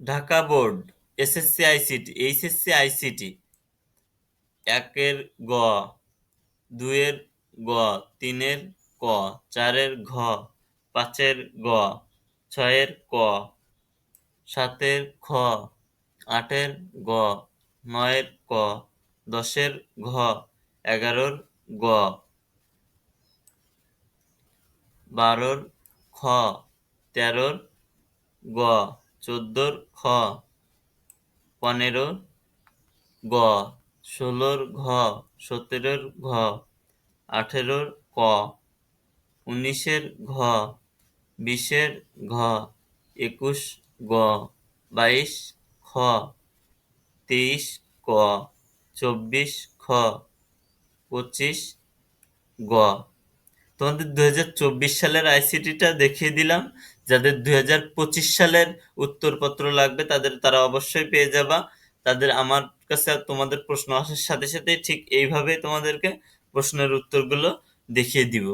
Dhaka board, SSC ICT, HSC ICT. একের গ দুয়ের গ, তিনের ক, চারের ঘ, পাঁচের গ, ছয়ের ক, সাতের খ, আটের গ, নয়ের ক, দশের ঘ, এগারোর গ, বারোর খ, তেরোর গ চোদ্দোর খ পনেরোর গ, ষোলোর ঘ, সতেরোর ঘ, আঠেরোর ক, উনিশের ঘ, বিশের ঘ, একুশ গ, বাইশ খ, তেইশ ক, চব্বিশ খ, পঁচিশ গ। তোমাদের দু হাজার চব্বিশ সালের আইসিটিটা দেখিয়ে দিলাম। যাদের দুই হাজার পঁচিশ সালের উত্তরপত্র লাগবে, তাদের তারা অবশ্যই পেয়ে যাবা। তাদের আমার কাছে তোমাদের প্রশ্ন আসার সাথে সাথে ঠিক এইভাবে তোমাদেরকে প্রশ্নের উত্তরগুলো দেখিয়ে দিব।